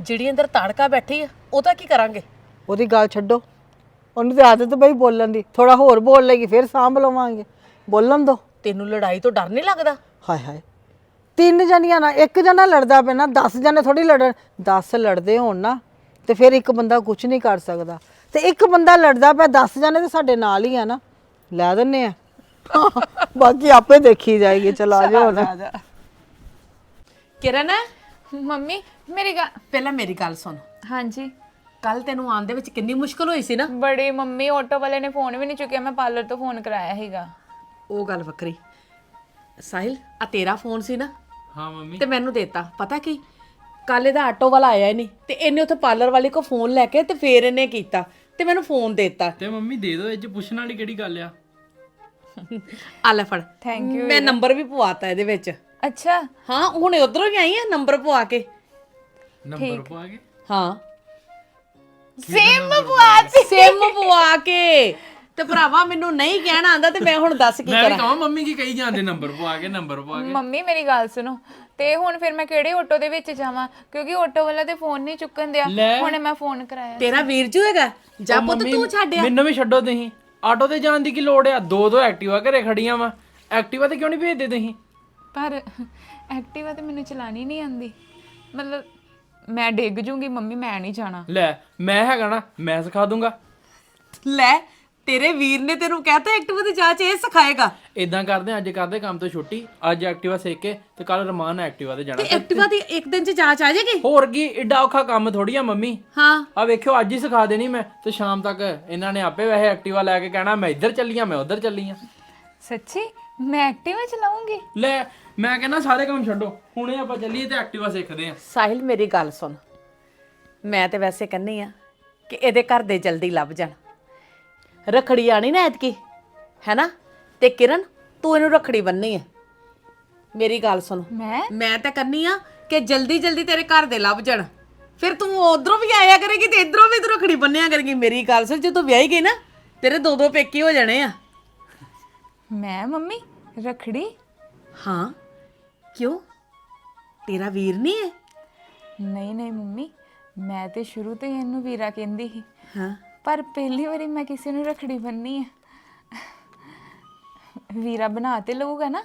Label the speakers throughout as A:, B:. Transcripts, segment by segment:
A: ਜਿਹੜੀ ਅੰਦਰ ਤਾੜਕਾ ਬੈਠੀ ਆ ਉਹਦਾ ਕੀ ਕਰਾਂਗੇ?
B: ਉਹਦੀ ਗੱਲ ਛੱਡੋ। ਉਹਨੂੰ ਤੇ ਆਦਤ ਬਈ ਬੋਲਣ ਦੀ। ਥੋੜਾ ਹੋਰ ਬੋਲ ਲੇਗੀ ਫਿਰ ਸਾਂਭ ਲਵਾਂਗੇ। ਬੋਲਣ ਦੋ।
A: ਤੈਨੂੰ ਲੜਾਈ ਤੋਂ ਡਰ ਨਹੀਂ ਲੱਗਦਾ?
B: ਹਾਏ ਹਾਏ। ਤਿੰਨ ਜਣੀਆਂ ਨਾ ਇੱਕ ਜਣਾ ਲੜਦਾ ਪਿਆ ਨਾ 10 ਜਣੇ ਥੋੜੀ ਲੜਨ। 10 ਲੜਦੇ ਹੋਣ ਨਾ ਤੇ ਫਿਰ ਇੱਕ ਬੰਦਾ ਕੁਝ ਨਹੀਂ ਕਰ ਸਕਦਾ। ਤੇ ਇੱਕ ਬੰਦਾ ਲੜਦਾ ਪਿਆ 10 ਜਣੇ ਤੇ ਸਾਡੇ ਨਾਲ ਹੀ ਆ ਨਾ। ਲੈ ਦਿੰਨੇ ਆ। ਬਾਕੀ ਆਪੇ ਦੇਖੀ ਜਾਏਗੀ ਚਲਾ ਜਾਓ ਹੁਣ।
A: ਕਿਰਨ
C: ਮੰਮੀ ਮੇਰੀ ਗੱਲ
A: ਪਹਿਲਾਂ ਮੇਰੀ ਗੱਲ ਸੁਣ।
C: ਹਾਂਜੀ।
A: ਕੱਲ ਤੈਨੂੰ ਆਉਣ ਦੇ ਵਿੱਚ ਕਿੰਨੀ ਮੁਸ਼ਕਲ ਹੋਈ ਸੀ ਨਾ?
C: ਬੜੀ ਮੰਮੀ ਆਟੋ ਵਾਲੇ ਨੇ ਫੋਨ ਵੀ ਨਹੀਂ ਚੁੱਕਿਆ ਮੈਂ ਪਾਰਲਰ ਤੋਂ ਫੋਨ ਕਰਾਇਆ ਸੀਗਾ।
A: ਉਹ ਗੱਲ ਵੱਖਰੀ। ਸਾਹਿਲ ਆ ਤੇਰਾ ਫੋਨ ਸੀ ਨਾ?
D: ਹਾਂ ਮੰਮੀ।
A: ਤੇ ਮੈਨੂੰ ਦੇਤਾ। ਪਤਾ ਕੀ? ਕੱਲ ਇਹਦਾ ਆਟੋ ਵਾਲਾ ਆਇਆ ਹੀ ਨਹੀਂ। ਤੇ ਇਹਨੇ ਉੱਥੇ ਪਾਰਲਰ ਵਾਲੇ ਕੋ ਫੋਨ ਲੈ ਕੇ ਤੇ ਫੇਰ ਇਹਨੇ ਕੀਤਾ। ਤੇ ਮੈਨੂੰ ਫੋਨ ਦੇਤਾ।
D: ਤੇ ਮੰਮੀ ਦੇ ਦਿਓ ਇਹ ਚ ਪੁੱਛਣ ਵਾਲੀ ਕਿਹੜੀ ਗੱਲ ਆ?
A: ਆ ਲੈ ਫੜ।
C: ਥੈਂਕ ਯੂ
A: ਮੈਂ ਨੰਬਰ ਵੀ ਪਵਾਤਾ ਇਹਦੇ ਵਿੱਚ।
C: ਅੱਛਾ।
A: ਹਾਂ ਹੁਣ ਉਧਰੋਂ ਹੀ ਆਈ ਆ ਨੰਬਰ ਪਵਾ ਕੇ।
D: ਨੰਬਰ ਪਾ ਕੇ।
A: ਹਾਂ।
C: ਸੇਮ ਬੁਆਤ
A: ਸਿਮ ਪਵਾ ਕੇ ਤੇ ਭਰਾਵਾ ਮੈਨੂੰ ਨਹੀਂ ਕਹਿਣਾ ਆਂਦਾ ਤੇ ਮੈਂ ਹੁਣ ਦੱਸ ਕੀ
D: ਮੈਂ ਵੀ
A: ਕਰਾਂ
D: ਕਹਾਂ ਮੰਮੀ ਕੀ ਕਹੀ ਜਾਂਦੇ? ਨੰਬਰ ਪਾ ਕੇ ਨੰਬਰ ਪਾ ਕੇ।
C: ਮੰਮੀ ਮੇਰੀ ਗੱਲ ਸੁਣੋ। ਤੇ ਹੁਣ ਫਿਰ ਮੈਂ ਕਿਹੜੇ ਆਟੋ ਦੇ ਵਿੱਚ ਜਾਵਾਂ? ਕਿਉਂਕਿ ਆਟੋ ਵਾਲਾ ਤੇ ਫੋਨ ਨਹੀਂ ਚੁੱਕਣ ਦਿਆ।
D: ਲੈ।
C: ਹੁਣੇ ਮੈਂ ਫੋਨ ਕਰਾਇਆ
A: ਤੇਰਾ ਵੀਰ ਜੂ ਹੈਗਾ? ਜਾ ਪੁੱਤ
D: ਮੰਮੀ,
A: ਤੂੰ ਛੱਡਿਆ
D: ਮੈਨੂੰ ਵੀ ਛੱਡੋ ਤੁਸੀਂ। ਆਟੋ ਤੇ ਜਾਣ ਦੀ ਕੀ ਲੋੜ ਆ? ਦੋ ਦੋ ਐਕਟਿਵਾ ਘਰੇ ਖੜੀਆਂ ਵਾ। ਐਕਟਿਵਾ ਤੇ ਕਿਉਂ ਨਹੀਂ ਭੇਜਦੇ ਤੁਸੀਂ?
C: ਪਰ ਐਕਟਿਵਾ ਤੇ ਮੈਨੂੰ ਚਲਾਣੀ ਨਹੀਂ ਆਂਦੀ ਮਤਲਬ ਮੈਂ ਡਿੱਗ ਜੂੰਗੀ ਮੰਮੀ ਮੈਂ ਨਹੀਂ ਜਾਣਾ।
D: ਲੈ ਮੈਂ ਹੈਗਾ ਨਾ ਮੈਂ ਸਿਖਾ ਦੂੰਗਾ।
A: ਲੈ ਤੇਰੇ ਵੀਰ ਨੇ ਤੈਨੂੰ ਕਹਿਤਾ ਐਕਟਿਵਾ ਤੇ ਜਾ ਚ ਇਹ ਸਿਖਾਏਗਾ।
D: ਇਦਾਂ ਕਰਦੇ ਹਾਂ, ਅੱਜ ਕਰਦੇ ਕੰਮ ਤੋਂ ਛੁੱਟੀ ਅੱਜ ਐਕਟਿਵਾ ਸਿੱਖ ਕੇ ਤੇ ਕੱਲ ਰਮਾਨ ਐਕਟਿਵਾ ਤੇ ਜਾਣਾ।
A: ਤੇ ਐਕਟਿਵਾ ਦੀ ਇੱਕ ਦਿਨ ਚ ਜਾਂਚ ਆ ਜਾਏਗੀ?
D: ਹੋਰ ਕੀ ਏਡਾ ਔਖਾ ਕੰਮ ਥੋੜੀ ਆ ਮੰਮੀ।
A: ਹਾਂ।
D: ਆ ਵੇਖਿਓ ਅੱਜ ਹੀ ਸਿਖਾ ਦੇਣੀ ਮੈਂ ਤੇ ਸ਼ਾਮ ਤੱਕ ਇਹਨਾਂ ਨੇ ਆਪੇ ਵੈਸੇ ਐਕਟਿਵਾ ਲੈ ਕੇ ਕਹਿਣਾ ਮੈਂ ਇੱਧਰ ਚੱਲੀ ਆ ਮੈਂ ਉੱਧਰ ਚੱਲੀ ਆ।
C: ਸੱਚੀ? ਮੈਂ ਐਕਟਿਵਾ ਚਲਾਉਂਗੀ
D: ਲੈ ਮੈਂ ਕਹਿੰਦਾ ਸਾਰੇ ਕੰਮ ਛੱਡੋ। ਹੁਣੇ ਆਪਾਂ ਚੱਲੀਏ ਤੇ ਐਕਟਿਵਾ ਸਿੱਖਦੇ ਆ
A: ਸਾਹਿਲ ਮੇਰੀ ਗੱਲ ਸੁਣ। ਮੈਂ ਤੇ ਵੈਸੇ ਕਹਿੰਨੀ ਆ ਕਿ ਇਹਦੇ ਘਰ ਦੇ ਜਲਦੀ ਲੱਭ ਜਾਣ। ਰਖੜੀ ਆਣੀ ਨਾ ਐਤਕੀ ਹੈਨਾ? ਤੇ ਕਿਰਨ ਤੂੰ ਇਹਨੂੰ ਰਖੜੀ ਬੰਨੀ ਹੈ ਮੇਰੀ ਗੱਲ ਸੁਣ।
C: ਮੈਂ?
A: ਮੈਂ ਤਾਂ ਕਰਨੀ ਆ ਕਿ ਜਲਦੀ ਜਲਦੀ ਤੇਰੇ ਘਰ ਦੇ ਲੱਭ ਜਾਣ। ਫਿਰ ਤੂੰ ਉਧਰੋਂ ਵੀ ਆਇਆ ਕਰੇਗੀ ਤੇ ਇਧਰੋਂ ਵੀ ਤੂੰ ਰਖੜੀ ਬੰਨਿਆ ਕਰੇਗੀ। ਮੇਰੀ ਗੱਲ ਸੁਣ ਜਦੋਂ ਵਿਆਹੀ ਗਈ ਨਾ ਤੇਰੇ ਦੋ ਦੋ ਪੇਕੇ ਹੋ ਜਾਣੇ ਆ।
C: ਮੈਂ ਮੰਮੀ ਰਖੜੀ।
A: ਹਾਂ ਕਿਉਂ? ਤੇਰਾ ਵੀਰ ਨਹੀਂ ਹੈ?
C: ਨਹੀਂ ਨਹੀਂ ਮੰਮੀ ਮੈਂ ਤੇ ਸ਼ੁਰੂ ਤੋਂ ਹੀ ਇਹਨੂੰ ਵੀਰਾ ਕਹਿੰਦੀ ਸੀ।
A: ਹਾਂ।
C: ਪਰ ਪਹਿਲੀ ਵਾਰੀ ਮੈਂ ਕਿਸੇ ਨੂੰ ਰਖੜੀ ਬੰਨੀ ਹੈ ਵੀਰਾ ਬਣਾ ਤੇ ਲਊਗਾ ਨਾ?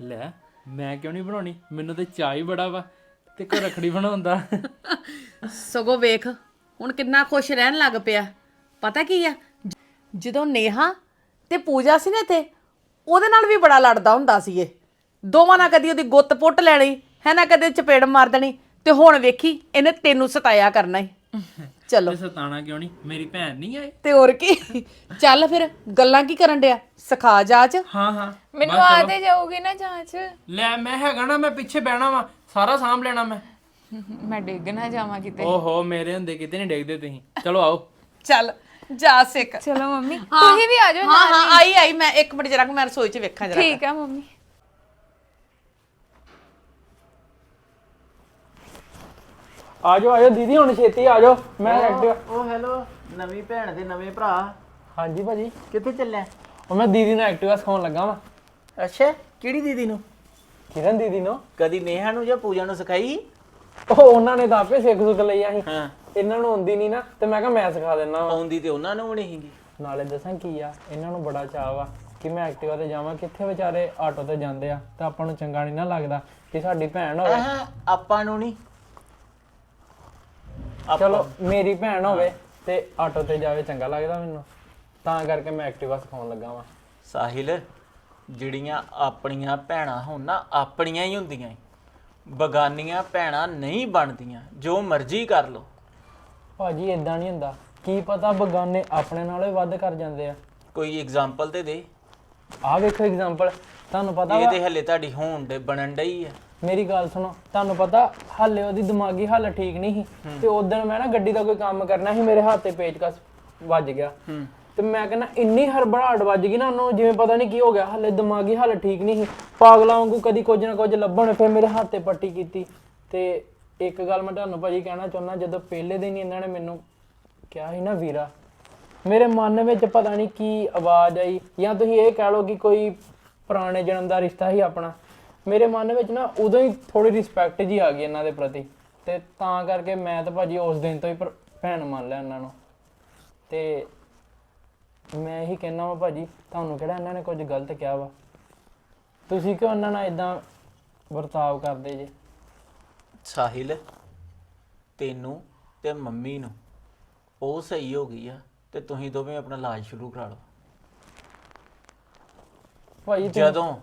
D: ਲੈ ਮੈਂ ਕਿਉਂ ਨਹੀਂ ਬਣਾਉਣੀ? ਮੈਨੂੰ ਤੇ ਚਾਹ ਹੀ ਬੜਾ ਵਾ ਤੇ ਕੋ ਰਖੜੀ ਬਣਾਉਂਦਾ।
A: ਸਗੋਂ ਵੇਖ ਹੁਣ ਕਿੰਨਾ ਖੁਸ਼ ਰਹਿਣ ਲੱਗ ਪਿਆ। ਪਤਾ ਕੀ ਆ? ਜਦੋਂ ਨੇਹਾ ਤੇ ਪੂਜਾ ਸੀ ਨਾ ਤੇ ਉਹਦੇ ਨਾਲ ਵੀ ਬੜਾ ਲੜਦਾ ਹੁੰਦਾ ਸੀ ਇਹ। ਦੋਵਾਂ ਨਾਲ ਕਦੀ ਉਹਦੀ ਗੁੱਤ ਪੁੱਟ ਲੈਣੀ ਹੈ ਨਾ ਕਦੇ ਚਪੇੜ ਮਾਰ ਦੇਣੀ ਤੇ ਹੁਣ ਵੇਖੀ ਇਹਨੇ ਤੈਨੂੰ ਸਤਾਇਆ ਕਰਨਾ ਹੀ ਚਲੋ।
D: ਤੇ ਸਤਾਣਾ ਕਿਉਂ ਨਹੀਂ ਮੇਰੀ ਭੈਣ ਨਹੀਂ ਆਏ
A: ਤੇ ਹੋਰ ਕੀ? ਚੱਲ ਫਿਰ ਗੱਲਾਂ ਕੀ ਕਰਨ ਡਿਆ? ਸਿਖਾ ਜਾਚ।
D: ਹਾਂ ਹਾਂ।
C: ਮੈਨੂੰ ਆ ਤੇ ਜਾਊਗੀ ਨਾ ਜਾਂਚ।
D: ਲੈ ਮੈਂ ਹੈਗਾ ਨਾ ਮੈਂ ਪਿੱਛੇ ਬਹਿਣਾ ਵਾ। ਸਾਰਾ ਸਾਂਭ ਲੈਣਾ ਮੈਂ।
C: ਮੈਂ ਡਿੱਗ ਨਾ ਜਾਵਾਂ ਕਿਤੇ।
D: ਓਹੋ ਮੇਰੇ ਹੁੰਦੇ ਕਿਤੇ ਨਹੀਂ ਡੇਗਦੇ ਤੁਸੀਂ। ਚਲੋ ਆਓ।
A: ਚੱਲ। ਜਾ ਸਿੱਖ।
C: ਚਲੋ ਮੰਮੀ ਤੁਸੀਂ ਵੀ ਆ ਜਾਓ
A: ਹਾਂ ਹਾਂ ਆਈ ਆਈ ਮੈਂ ਇੱਕ ਮਿੰਟ ਜਰਾ ਮੈਂ ਰਸੋਈ 'ਚ ਵੇਖਾਂ ਜਰਾ
C: ਠੀਕ ਆ ਮੰਮੀ।
D: ਆਜੋ ਆਜੋ ਦੀਦੀ ਹੁਣ ਛੇਤੀ ਆਜੋ ਮੈਂ ਐਕਟਿਵਾ
E: ਉਹ ਹੈਲੋ ਨਵੀਂ ਭੈਣ ਦੇ ਨਵੇਂ ਭਰਾ।
D: ਹਾਂਜੀ ਭਾਜੀ।
E: ਕਿੱਥੇ ਚੱਲਿਆ?
D: ਉਹ ਮੈਂ ਦੀਦੀ ਨੂੰ ਐਕਟਿਵਾ ਸਿਖਾਉਣ ਲੱਗਾ ਵਾਂ।
E: ਅੱਛਾ ਕਿਹੜੀ ਦੀਦੀ ਨੂੰ?
D: ਕਿਰਨ ਦੀਦੀ ਨੂੰ।
E: ਕਦੀ ਨੇਹਾ ਨੂੰ ਜਾਂ ਪੂਜਾ ਨੂੰ ਸਿਖਾਈ?
D: ਉਹ ਉਹਨਾਂ ਨੇ ਤਾਂ ਆਪੇ ਸਿੱਖ ਸੁੱਖ ਲਈਆ ਸੀ।
E: ਹਾਂ।
D: ਇਹਨਾਂ ਨੂੰ ਆਉਂਦੀ ਨਹੀਂ ਨਾ ਤੇ ਮੈਂ ਕਿਹਾ ਮੈਂ ਸਿਖਾ ਦਿੰਦਾ ਵਾ।
E: ਆਉਂਦੀ ਤੇ ਉਹਨਾਂ ਨੂੰ ਵੀ ਨਹੀਂ ਸੀਗੀ।
D: ਨਾਲੇ ਦੱਸਾਂ ਕੀ ਆ ਇਹਨਾਂ ਨੂੰ ਬੜਾ ਚਾਅ ਵਾ ਕਿ ਮੈਂ ਐਕਟਿਵਾ ਤੇ ਜਾਵਾਂ ਕਿੱਥੇ ਵਿਚਾਰੇ ਆਟੋ ਤੇ ਜਾਂਦੇ ਆ ਤਾਂ ਆਪਾਂ ਨੂੰ ਚੰਗਾ ਨਹੀਂ ਨਾ ਲੱਗਦਾ ਕਿ ਸਾਡੀ ਭੈਣ ਹੋਵੇ।
E: ਆਹ ਆਪਾਂ ਨੂੰ ਨਹੀਂ
D: ਚਲੋ ਮੇਰੀ ਭੈਣ ਹੋਵੇ ਤੇ ਆਟੋ ਤੇ ਜਾਵੇ ਚੰਗਾ ਲੱਗਦਾ ਮੈਨੂੰ। ਤਾਂ ਕਰਕੇ ਮੈਂ ਐਕਟਿਵਾ ਸਿਖਾਉਣ ਲੱਗਾ ਵਾਂ।
E: ਸਾਹਿਲ ਜਿਹੜੀਆਂ ਆਪਣੀਆਂ ਭੈਣਾਂ ਹੋਣ ਨਾ ਆਪਣੀਆਂ ਹੀ ਹੁੰਦੀਆਂ ਈ। ਬਗਾਨੀਆਂ ਭੈਣਾਂ ਨਹੀਂ ਬਣਦੀਆਂ ਜੋ ਮਰਜ਼ੀ ਕਰ ਲੋ
D: ਭਾਜੀ ਇਦਾਂ ਨਹੀਂ ਹੁੰਦਾ। ਕੀ ਪਤਾ ਬਗਾਨੇ ਆਪਣੇ ਨਾਲੋਂ ਹੀ ਵੱਧ ਕਰ ਜਾਂਦੇ ਆ।
E: ਕੋਈ ਐਗਜ਼ਾਮਪਲ ਤੇ ਦੇ।
D: ਆਹ ਵੇਖੋ ਐਗਜ਼ਾਮਪਲ ਤੁਹਾਨੂੰ ਪਤਾ
E: ਇਹ
D: ਵਾ
E: ਤੇ ਹਲੇ ਤੁਹਾਡੀ ਹੋਣ ਦੇ ਬਣਨ ਡਈ ਆ।
D: ਮੇਰੀ ਗੱਲ ਸੁਣੋ ਤੁਹਾਨੂੰ ਪਤਾ ਹਾਲੇ ਉਹਦੀ ਦਿਮਾਗੀ ਹਾਲਤ ਠੀਕ ਨਹੀਂ ਸੀ। ਤੇ ਉਦੋਂ ਮੈਂ ਨਾ ਗੱਡੀ ਦਾ ਕੋਈ ਕੰਮ ਕਰਨਾ ਸੀ ਮੇਰੇ ਹੱਥ ਤੇ ਪੇਚਕਸ ਵੱਜ ਗਿਆ।
E: ਹੂੰ।
D: ਤੇ ਮੈਂ ਕਹਿੰਦਾ ਇੰਨੀ ਹਰਬੜਾਹਟ ਵੱਜ ਗਈ ਨਾ ਉਹਨੂੰ ਜਿਵੇਂ ਪਤਾ ਨਹੀਂ ਕੀ ਹੋ ਗਿਆ ਹਾਲੇ ਦਿਮਾਗੀ ਹਾਲਤ ਠੀਕ ਨਹੀਂ ਸੀ। ਪਾਗਲਾਂ ਵਾਂਗੂ ਕਦੀ ਕੁਝ ਨਾ ਕੁਝ ਲੱਭਣ ਫਿਰ ਮੇਰੇ ਹੱਥ ਤੇ ਪੱਟੀ ਕੀਤੀ। ਤੇ ਇੱਕ ਗੱਲ ਮੈਂ ਤੁਹਾਨੂੰ ਭਾਜੀ ਕਹਿਣਾ ਚਾਹੁੰਦਾ, ਜਦੋਂ ਪਹਿਲੇ ਦਿਨ ਹੀ ਇਹਨਾਂ ਨੇ ਮੈਨੂੰ ਕਿਹਾ ਸੀ ਨਾ ਵੀਰਾ, ਮੇਰੇ ਮਨ ਵਿੱਚ ਪਤਾ ਨਹੀਂ ਕੀ ਆਵਾਜ਼ ਆਈ, ਜਾਂ ਤੁਸੀਂ ਇਹ ਕਹਿ ਲਓ ਕਿ ਕੋਈ ਪੁਰਾਣੇ ਜਨਮ ਦਾ ਰਿਸ਼ਤਾ ਹੀ ਆਪਣਾ, ਮੇਰੇ ਮਨ ਵਿੱਚ ਨਾ ਉਦੋਂ ਹੀ ਥੋੜੀ ਰਿਸਪੈਕਟ ਜੀ ਆ ਗਈ ਇਹਨਾਂ ਦੇ ਪ੍ਰਤੀ, ਤੇ ਤਾਂ ਕਰਕੇ ਮੈਂ ਤਾਂ ਭਾਜੀ ਉਸ ਦਿਨ ਤੋਂ ਹੀ ਭੈਣ ਮੰਨ ਲਿਆ ਇਹਨਾਂ ਨੂੰ। ਤੇ ਮੈਂ ਇਹੀ ਕਹਿਣਾ ਵਾ ਭਾਜੀ, ਤੁਹਾਨੂੰ ਕਿਹੜਾ ਇਹਨਾਂ ਨੇ ਕੁਝ ਗਲਤ ਕਿਹਾ ਵਾ? ਤੁਸੀਂ ਕਿਉਂ ਉਹਨਾਂ ਨਾਲ ਇਦਾਂ ਵਰਤਾਵ ਕਰਦੇ ਜੇ?
E: ਸਾਹਿਲ ਤੈਨੂੰ ਤੇ ਮੰਮੀ ਨੂੰ। ਉਹ ਸਹੀ ਹੋ ਗਈ ਆ ਤੇ ਤੁਸੀਂ ਦੋਵੇਂ ਆਪਣਾ ਇਲਾਜ ਸ਼ੁਰੂ ਕਰਾ ਲਓ।
D: ਤੁਸੀਂ-
E: ਜਦੋਂ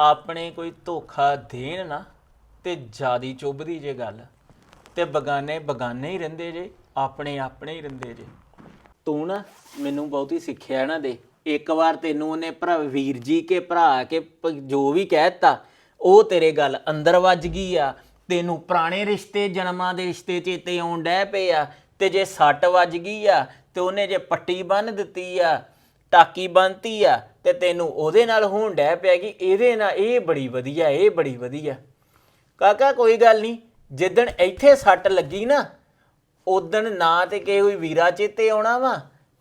E: ਆਪਣੇ ਕੋਈ ਧੋਖਾ ਦੇਣ ਨਾ ਤੇ ਜਿਆਦੀ ਚੁੱਭਦੀ ਜੇ ਗੱਲ ਤੇ ਬਗਾਨੇ ਬਗਾਨੇ ਹੀ ਰਹਿੰਦੇ ਜੇ ਆਪਣੇ ਆਪਣੇ ਹੀ ਰਹਿੰਦੇ ਜੇ। ਤੂੰ ਨਾ ਮੈਨੂੰ ਬਹੁਤੀ ਸਿੱਖਿਆ ਨਾ ਦੇ। ਇੱਕ ਵਾਰ ਤੈਨੂੰ ਉਹਨੇ ਭਰਾ ਵੀਰ ਜੀ ਕੇ ਭਰਾ ਕੇ ਪ- ਜੋ ਵੀ ਕਹਿਤਾ ਉਹ ਤੇਰੇ ਗੱਲ ਅੰਦਰ ਵੱਜ ਗਈ ਆ, ਤੈਨੂੰ ਪੁਰਾਣੇ ਰਿਸ਼ਤੇ ਜਨਮਾਂ ਦੇ ਰਿਸ਼ਤੇ ਚੇਤੇ ਆਉਣ ਡੈ ਪਏ ਆ, ਤੇ ਜੇ ਸੱਟ ਵੱਜ ਗਈ ਆ, ਤੇ ਉਹਨੇ ਜੇ ਪੱਟੀ ਬੰਨ ਦਿੱਤੀ ਆ, ਟਾਕੀ ਬੰਨਤੀ ਆ, ਤੇ ਤੈਨੂੰ ਉਹਦੇ ਨਾਲ ਹੋਣ ਡੈ ਪਿਆ ਕਿ ਇਹਦੇ ਨਾਲ ਇਹ ਬੜੀ ਵਧੀਆ, ਇਹ ਬੜੀ ਵਧੀਆ। ਕਾਕਾ, ਕੋਈ ਗੱਲ ਨਹੀਂ, ਜਿੱਦਣ ਇੱਥੇ ਸੱਟ ਲੱਗੀ ਨਾ, ਉਦਣ ਨਾ ਤੇ ਕਿਸੇ ਕੋਈ ਵੀਰਾ ਚੇਤੇ ਆਉਣਾ ਵਾ,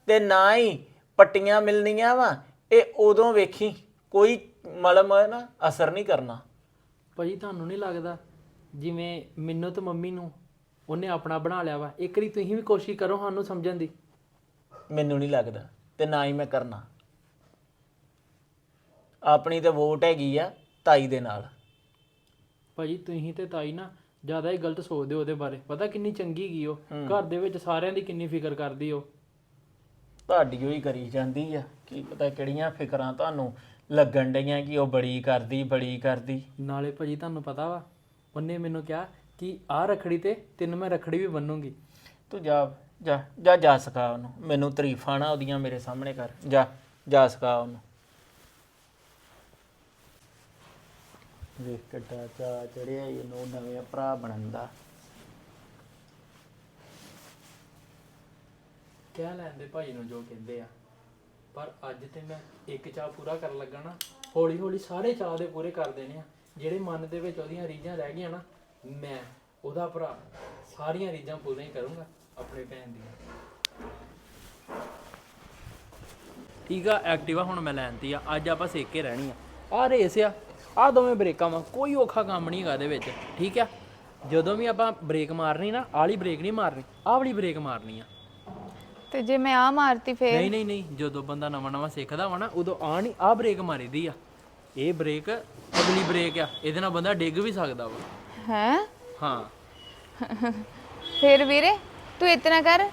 E: ਤੇ ਨਾ ਹੀ ਪੱਟੀਆਂ ਮਿਲਣੀਆਂ ਵਾ, ਇਹ ਉਦੋਂ ਵੇਖੀ, ਕੋਈ ਮਲਮ ਨਾ, ਅਸਰ ਨਹੀਂ ਕਰਨਾ।
D: ਭਾਜੀ ਤੁਹਾਨੂੰ ਨਹੀਂ ਲੱਗਦਾ ਜਿਵੇਂ ਮੈਨੂੰ ਤੇ ਮੰਮੀ ਨੂੰ ਉਹਨੇ ਆਪਣਾ ਬਣਾ ਲਿਆ ਵਾ? ਇੱਕ ਵਾਰੀ ਤੁਸੀਂ ਵੀ ਕੋਸ਼ਿਸ਼ ਕਰੋ ਸਾਨੂੰ ਸਮਝਣ ਦੀ।
E: ਮੈਨੂੰ ਨਹੀਂ ਲੱਗਦਾ ਤੇ ਨਾ ਹੀ ਮੈਂ ਕਰਨਾ। ਆਪਣੀ ਤੇ ਵੋਟ ਹੈਗੀ ਆ ਤਾਈ ਦੇ ਨਾਲ।
D: ਭਾਜੀ ਤੁਸੀਂ ਤੇ ਤਾਈ ਨਾ ਜ਼ਿਆਦਾ ਹੀ ਗਲਤ ਸੋਚਦੇ ਹੋ ਉਹਦੇ ਬਾਰੇ। ਪਤਾ ਕਿੰਨੀ ਚੰਗੀ ਗਈ ਉਹ। ਘਰ ਦੇ ਵਿੱਚ ਸਾਰਿਆਂ ਦੀ ਕਿੰਨੀ ਫਿਕਰ ਕਰਦੀ ਉਹ।
E: ਤੁਹਾਡੀ ਹੋਈ ਕਰੀ ਜਾਂਦੀ ਆ। ਕੀ ਪਤਾ ਕਿਹੜੀਆਂ ਫਿਕਰਾਂ ਤੁਹਾਨੂੰ ਲੱਗਣ ਡਈਆਂ ਕਿ ਉਹ ਬੜੀ ਕਰਦੀ ਬੜੀ ਕਰਦੀ।
D: ਨਾਲੇ ਭਾਜੀ ਤੁਹਾਨੂੰ ਪਤਾ ਵਾ ਉਹਨੇ ਮੈਨੂੰ ਕਿਹਾ ਕਿ ਆਹ ਰਖੜੀ ਤੇ ਤੈਨੂੰ ਮੈਂ ਰਖੜੀ ਵੀ ਬੰਨੂੰਗੀ।
E: ਤੂੰ ਜਾ ਜਾ ਜਾ ਜਾ ਸਕਾ ਉਹਨੂੰ। ਮੈਨੂੰ ਤਾਰੀਫਾਂ ਨਾ ਉਹਦੀਆਂ ਮੇਰੇ ਸਾਹਮਣੇ ਕਰ। ਜਾ ਜਾ ਸਕਾ ਉਹਨੂੰ। ਵੇਖ ਕਿੱਡਾ ਚਾ ਚੜਿਆ ਇਹਨੂੰ ਨਵੇਂ ਭਰਾ ਬਣਨ ਦਾ।
D: ਕਹਿ ਲੈਂਦੇ ਭਾਜੀ ਨੂੰ ਜੋ ਕਹਿੰਦੇ ਆ। ਪਰ ਅੱਜ ਤੇ ਮੈਂ ਇੱਕ ਚਾਹ ਪੂਰਾ ਕਰਨ ਲੱਗਾ ਨਾ ਹੌਲੀ ਹੌਲੀ ਸਾਰੇ ਚਾਹ ਦੇ ਪੂਰੇ ਕਰ ਦੇਣੇ ਆ। ਜਿਹੜੇ ਮਨ ਦੇ ਵਿੱਚ ਉਹਦੀਆਂ ਰੀਝਾਂ ਰਹਿ ਗਈਆਂ ਨਾ, ਮੈਂ, ਉਹਦਾ ਭਰਾ, ਸਾਰੀਆਂ ਰੀਝਾਂ ਪੂਰੀਆਂ ਹੀ ਕਰੂੰਗਾ ਆਪਣੇ ਭੈਣ ਦੀਆਂ। ਠੀਕ ਆ, ਐਕਟਿਵਾ ਹੁਣ ਮੈਂ ਲੈਣਤੀ ਆ, ਅੱਜ ਆਪਾਂ ਸੇਕ ਕੇ ਰਹਿਣੀ ਆ। ਆ ਰੇਸ ਆ ਆ ਦੋਵੇਂ ਬ੍ਰੇਕਾਂ ਵਾ, ਕੋਈ ਔਖਾ ਕੰਮ ਨਹੀਂ ਹੈਗਾ ਇਹਦੇ ਵਿੱਚ, ਠੀਕ ਆ? ਜਦੋਂ ਵੀ ਆਪਾਂ ਬ੍ਰੇਕ ਮਾਰਨੀ ਨਾ ਆਲੀ ਬ੍ਰੇਕ ਨਹੀਂ ਮਾਰਨੀ, ਆਹ ਵਾਲੀ ਬ੍ਰੇਕ ਮਾਰਨੀ ਆ।
C: ਤੇ ਜੇ ਮੈਂ ਆ ਮਾਰਤੀ ਫੇਰ?
D: ਨਹੀਂ ਨਹੀਂ ਨਹੀਂ ਜਦੋਂ ਬੰਦਾ ਨਵਾਂ ਨਵਾਂ ਸਿੱਖਦਾ ਵਾ ਨਾ ਉਦੋਂ ਆ ਨਹੀਂ ਆ ਬ੍ਰੇਕ ਮਾਰੀਦੀ ਆ। ਇਹ ਬ੍ਰੇਕ ਅਗਲੀ ਬ੍ਰੇਕ ਆ ਇਹਦੇ ਨਾਲ ਬੰਦਾ ਡਿੱਗ ਵੀ ਸਕਦਾ ਵਾ।
C: ਹੈ?
D: ਹਾਂ।
C: ਫੇਰ ਵੀਰੇ ਤੂੰ ਇਤਨਾ ਕਰ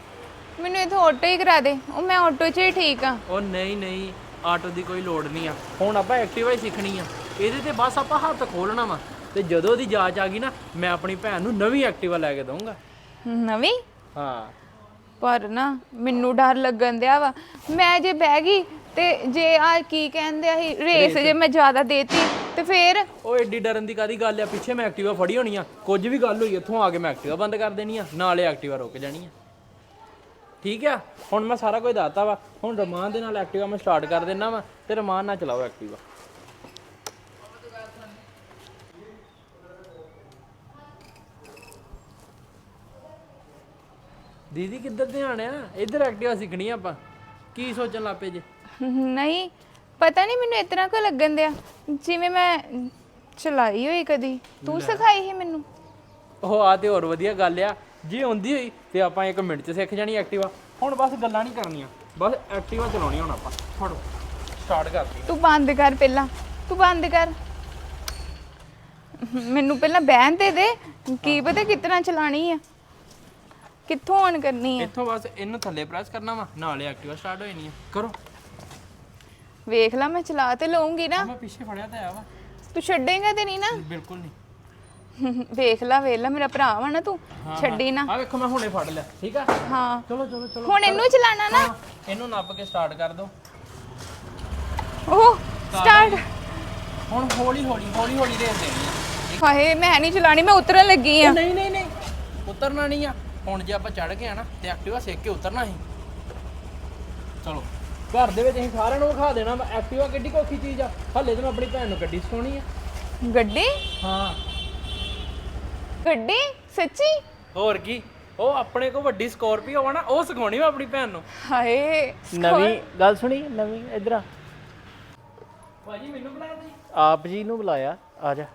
C: ਮੈਨੂੰ ਇਥੋਂ ਆਟੋ ਹੀ ਕਰਾ ਦੇ ਉਹ ਮੈਂ ਆਟੋ 'ਚ ਹੀ ਠੀਕ ਆ।
D: ਉਹ ਨਹੀਂ ਨਹੀਂ ਆਟੋ ਦੀ ਕੋਈ ਲੋੜ ਨਹੀਂ ਆ। ਹੁਣ ਆਪਾਂ ਐਕਟਿਵਾ ਹੀ ਸਿੱਖਣੀ ਆ। ਇਹਦੇ ਤੇ ਬਸ ਆਪਾਂ ਹੱਥ ਖੋਲਣਾ ਵਾ। ਤੇ ਜਦੋਂ ਉਹਦੀ ਜਾਂਚ ਆ ਗਈ ਨਾ ਮੈਂ ਆਪਣੀ ਭੈਣ ਨੂੰ ਨਵੀਂ ਐਕਟਿਵਾ ਲੈ ਕੇ ਦਊਂਗਾ।
C: ਨਵੀਂ?
D: ਹਾਂ।
C: ਪਰ ਨਾ ਮੈਨੂੰ ਡਰ ਲੱਗਣ ਦਿਆ ਵਾ। ਮੈਂ ਜੇ ਬਹਿ ਗਈ ਤੇ ਜੇ ਆ ਕੀ ਕਹਿੰਦੇ ਆ ਸੀ ਰੇਸ ਜੇ ਮੈਂ ਜ਼ਿਆਦਾ ਦੇਤੀ ਤੇ ਫੇਰ
D: ਉਹ ਐਡੀ ਡਰਨ ਦੀ ਕਾਦੀ ਗੱਲ ਆ? ਪਿੱਛੇ ਮੈਂ ਐਕਟਿਵਾ ਫੜੀ ਹੋਣੀ ਆ। ਕੁਝ ਵੀ ਗੱਲ ਹੋਈ ਇੱਥੋਂ ਆ ਕੇ ਮੈਂ ਐਕਟਿਵਾ ਬੰਦ ਕਰ ਦੇਣੀ ਆ। ਨਾਲੇ ਐਕਟਿਵਾ ਰੁਕ ਜਾਣੀ ਆ। ਠੀਕ ਆ? ਹੁਣ ਮੈਂ ਸਾਰਾ ਕੁਝ ਦੱਸਤਾ ਵਾ। ਹੁਣ ਰਮਾਨ ਦੇ ਨਾਲ ਐਕਟਿਵਾ ਮੈਂ ਸਟਾਰਟ ਕਰ ਦੇਣਾ ਵਾ ਤੇ ਰਮਾਨ ਨਾਲ ਚਲਾਓ ਐਕਟਿਵਾ। ਦੀਦੀ ਕਿੱਧਰ ਧਿਆਨ ਆ? ਇੱਧਰ ਐਕਟਿਵਾ ਸਿੱਖਣੀ ਆ ਆਪਾਂ। ਕੀ ਸੋਚਣ ਲੱਪੇ ਜੇ?
C: ਨਹੀਂ ਪਤਾ ਨਹੀਂ ਮੈਨੂੰ ਇਤਨਾ ਕੋ ਲੱਗਣ ਦਿਆ? ਜਿਵੇਂ ਮੈਂ ਚਲਾਈ ਹੋਈ ਕਦੀ। ਤੂੰ ਸਿਖਾਈ ਸੀ ਮੈਨੂੰ?
D: ਉਹ ਆ ਤੇ ਹੋਰ ਵਧੀਆ ਗੱਲ ਆ। ਜੇ ਹੁੰਦੀ ਹੋਈ ਤੇ ਆਪਾਂ ਇੱਕ ਮਿੰਟ 'ਚ ਸਿੱਖ ਜਾਣੀ ਐਕਟਿਵਾ ਹੁਣ ਬਸ ਗੱਲਾਂ ਨਹੀਂ ਕਰਨੀਆਂ। ਬਸ ਐਕਟਿਵਾ ਚਲਾਉਣੀ ਹੁਣ ਆਪਾਂ। ਫੜੋ। ਸਟਾਰਟ ਕਰਤੀ
C: ਤੂੰ ਬੰਦ ਕਰ ਪਹਿਲਾਂ। ਤੂੰ ਬੰਦ ਕਰ। ਮੈਨੂੰ ਪਹਿਲਾਂ ਬਹਿਣ ਤੇ ਦੇ। ਕੀ ਪਤਾ ਕਿਤਨਾ ਚਲਾਣੀ ਆ। ਕਿੱਥੋਂ ਔਨ ਕਰਨੀ ਆ?
D: ਇੱਥੋਂ ਬਸ ਇਹਨੂੰ ਥੱਲੇ ਪ੍ਰੈਸ ਕਰਨਾ ਵਾ ਨਾਲੇ ਐਕਟਿਵਾ ਸਟਾਰਟ ਹੋ ਜਾਣੀ ਆ। ਕਰੋ।
C: ਵੇਖ ਲੈ ਮੈਂ ਚਲਾ ਤੇ ਲਊਂਗੀ ਨਾ।
D: ਮੈਂ ਪਿੱਛੇ ਫੜਿਆ ਤਾਂ ਆ ਵਾ।
C: ਤੂੰ ਛੱਡੇਂਗਾ ਤੇ ਨਹੀਂ ਨਾ?
D: ਬਿਲਕੁਲ ਨਹੀਂ।
C: ਵੇਖ ਲੈ ਵੇਖ ਲੈ ਮੇਰਾ ਭਰਾ ਵਾ ਨਾ ਤੂੰ। ਛੱਡੀ ਨਾ।
D: ਆ ਵੇਖੋ ਮੈਂ ਹੁਣੇ ਫੜ ਲਿਆ ਠੀਕ ਆ?
C: ਹਾਂ।
D: ਚਲੋ ਚਲੋ ਚਲੋ।
C: ਹੁਣ ਇਹਨੂੰ ਚਲਾਣਾ ਨਾ।
D: ਇਹਨੂੰ ਨੱਪ ਕੇ ਸਟਾਰਟ ਕਰ ਦੋ।
C: ਉਹ ਸਟਾਰਟ
D: ਹੁਣ ਹੌਲੀ ਹੌਲੀ ਹੌਲੀ ਹੌਲੀ ਰੇਸ ਦੇਣੀ ਆ।
C: ਹਾਏ ਮੈਂ ਨਹੀਂ ਚਲਾਣੀ ਮੈਂ ਉਤਰਨ ਲੱਗੀ ਆ।
D: ਨਹੀਂ ਨਹੀਂ ਨਹੀਂ। ਉਤਰਨਾ ਨਹੀਂ ਆ। ਹੁਣ ਜੇ ਆਪਾਂ ਚੜ ਗਏ ਆ ਨਾ ਤੇ ਐਕਟਿਵਾ ਸਿੱਖ ਕੇ ਉਤਰਨਾ ਸੀ। ਚਲੋ ਘਰ ਦੇ ਵਿੱਚ ਅਸੀਂ ਸਾਰਿਆਂ ਨੂੰ ਵਿਖਾ ਦੇਣਾ ਵਾ ਐਕਟਿਵਾ ਕਿੱਡੀ ਕੋਖੀ ਚੀਜ਼ ਆ। ਹੱਲੇ ਤਾਂ ਮੈਂ ਆਪਣੀ ਭੈਣ ਨੂੰ ਗੱਡੀ ਸਿਖਾਉਣੀ ਆ।
C: ਗੱਡੀ?
D: ਹਾਂ।
C: ਗੱਡੀ? ਸੱਚੀ?
D: ਹੋਰ ਕੀ? ਉਹ ਆਪਣੇ ਕੋ ਵੱਡੀ ਸਕੋਰਪੀਓ ਆ ਨਾ ਉਹ ਸਿਖਾਉਣੀ ਮੈਂ ਆਪਣੀ ਭੈਣ ਨੂੰ।
C: ਹਾਏ
E: ਨਵੀਂ ਗੱਲ ਸੁਣੀ ਨਵੀਂ ਇਧਰ ਆ।
D: ਭਾਜੀ ਮੈਨੂੰ ਬੁਲਾ ਦੇ
E: ਆਪ ਜੀ ਨੂੰ ਬੁਲਾਇਆ ਆ ਜਾ।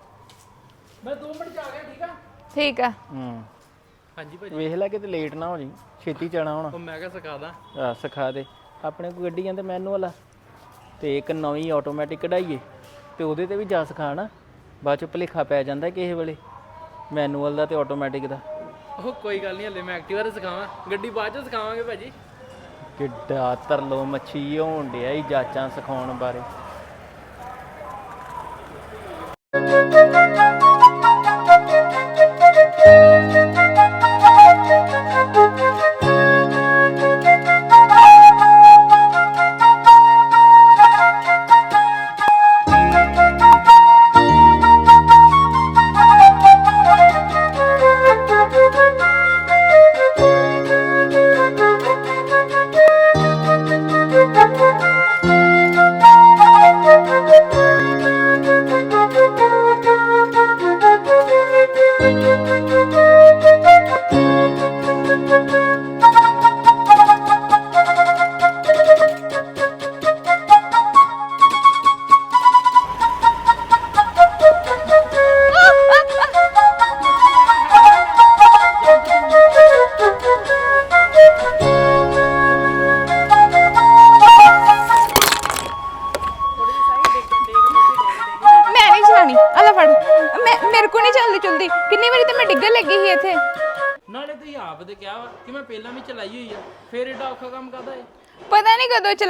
D: ਮੈਂ 2 ਮਿੰਟ ਚ ਆ ਗਿਆ ਠੀਕ ਆ?
C: ਠੀਕ ਆ।
E: ਹੂੰ।
D: ਹਾਂਜੀ ਭਾਜੀ।
E: ਵੇਖ ਲੈ ਕਿਤੇ ਲੇਟ ਨਾ ਹੋ ਜੀ ਛੇਤੀ ਜਾਣਾ ਹੁਣ।
D: ਉਹ ਮੈਂ ਕਿਹਾ ਸਿਖਾ ਦਾਂ।
E: ਆ ਸਿਖਾ ਦੇ। ਆਪਣੇ ਕੋਲ ਗੱਡੀਆਂ ਤੇ ਮੈਨੂਅਲ ਆ। ਤੇ ਇੱਕ ਨਵੀਂ ਆਟੋਮੈਟਿਕ ਕਢਾਈਏ ਤੇ ਉਹਦੇ ਤੇ ਵੀ ਜਾ ਸਿਖਾਣਾ। ਬਾਅਦ ਚ ਭੁਲੇਖਾ ਪੈ ਜਾਂਦਾ ਕਿਸੇ ਵੇਲੇ। ਮੈਨੂਅਲ ਦਾ ਤੇ ਆਟੋਮੈਟਿਕ ਦਾ।
D: ਉਹ ਕੋਈ ਗੱਲ ਨਹੀਂ ਹਲੇ ਮੈਂ ਐਕਟਿਵਾ ਤੇ ਸਿਖਾਵਾਂ। ਗੱਡੀ ਬਾਅਦ ਚ ਸਿਖਾਵਾਂਗੇ ਭਾਜੀ।
E: ਕਿੱਡਾ ਤਰਲੋ ਮੱਛੀ ਹੋਣ ਡਿਆ ਈ ਜਾਚਾਂ ਸਿਖਾਉਣ ਬਾਰੇ।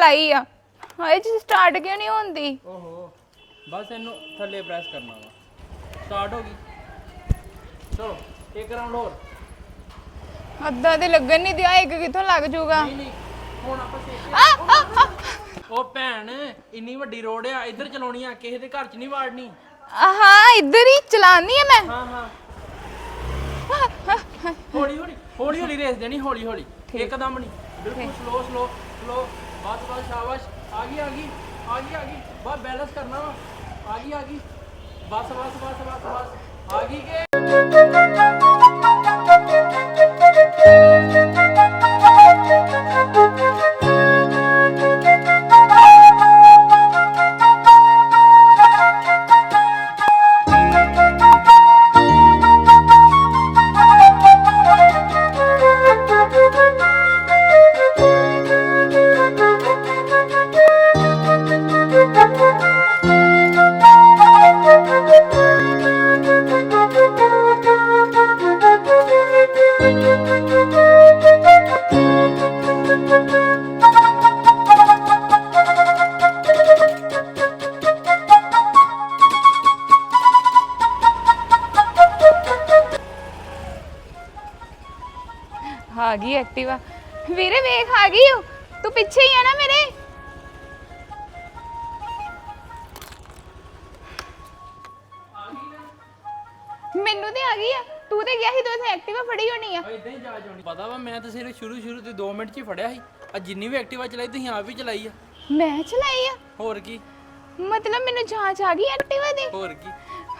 D: ਚਲਾਈ ਆ।
C: ਹਾਏ ਜੀ ਸਟਾਰਟ ਕਿਉਂ ਨਹੀਂ ਹੁੰਦੀ?
D: ਓਹੋ ਬਸ ਇਹਨੂੰ ਥੱਲੇ ਪ੍ਰੈਸ ਕਰਨਾ ਵਾ। ਸਟਾਰਟ ਹੋ ਗਈ। ਚਲੋ ਇੱਕ ਰਾਉਂਡ ਹੋਰ।
C: ਅੱਧਾ ਤੇ ਲੱਗਣ ਨਹੀਂ ਦਿਆ ਇੱਕ ਕਿੱਥੋਂ ਲੱਗ ਜਾਊਗਾ
D: ਨਹੀਂ ਨਹੀਂ ਹੁਣ ਆਪਾਂ
C: ਆ
D: ਉਹ ਭੈਣ ਇੰਨੀ ਵੱਡੀ ਰੋਡ ਆ ਇੱਧਰ ਚਲਾਉਣੀ ਆ ਕਿਸੇ ਦੇ ਘਰ 'ਚ ਨਹੀਂ ਵਾੜਨੀ।
C: ਹਾਂ ਇੱਧਰ ਹੀ ਚਲਾਨੀ ਆ ਮੈਂ।
D: ਹਾਂ ਹਾਂ। ਹੌਲੀ ਹੌਲੀ ਹੌਲੀ ਹੌਲੀ ਰੇਸ ਦੇਣੀ ਹੌਲੀ ਹੌਲੀ ਇੱਕਦਮ ਨਹੀਂ। ਬਿਲਕੁਲ ਸਲੋ ਸਲੋ ਸਲੋ ਬਸ ਬਸ ਸ਼ਾਬਾਸ਼। ਆ ਗਈ ਆ ਗਈ ਆ ਗਈ ਆ ਗਈ। ਬਸ ਬੈਲੈਂਸ ਕਰਨਾ ਵਾ। ਆ ਗਈ ਆ ਗਈ। ਬਸ ਬਸ ਬਸ ਬਸ ਬਸ। ਆ ਗਈ ਕਿ?
C: ਆ ਗਈ ਐਕਟਿਵਾ। ਵੀਰੇ ਵੇਖ ਆ ਗਈ ਓ। ਤੂੰ ਪਿੱਛੇ ਹੀ ਆ ਨਾ ਮੇਰੇ। ਮੈਨੂੰ ਤੇ ਆ ਗਈ ਆ। ਤੂੰ ਤੇ ਗਿਆ ਸੀ ਤੂੰ ਇੱਥੇ ਐਕਟਿਵਾ ਫੜੀ ਹੋਣੀ ਆ।
D: ਇਦਾਂ ਹੀ ਜਾ ਜਾਣੀ ਪਤਾ ਵਾ ਮੈਂ ਤਾਂ ਸਿਰ ਸ਼ੁਰੂ ਸ਼ੁਰੂ ਤੇ 2 ਮਿੰਟ 'ਚ ਹੀ ਫੜਿਆ ਸੀ। ਆ ਜਿੰਨੀ ਵੀ ਐਕਟਿਵਾ ਚਲਾਈ ਤੁਸੀਂ ਆਪ ਹੀ ਚਲਾਈ ਆ।
C: ਮੈਂ ਚਲਾਈ ਆ।
D: ਹੋਰ ਕੀ?
C: ਮਤਲਬ ਮੈਨੂੰ ਜਾਂਚ ਆ ਗਈ ਐਕਟਿਵਾ ਦੀ।
D: ਹੋਰ ਕੀ?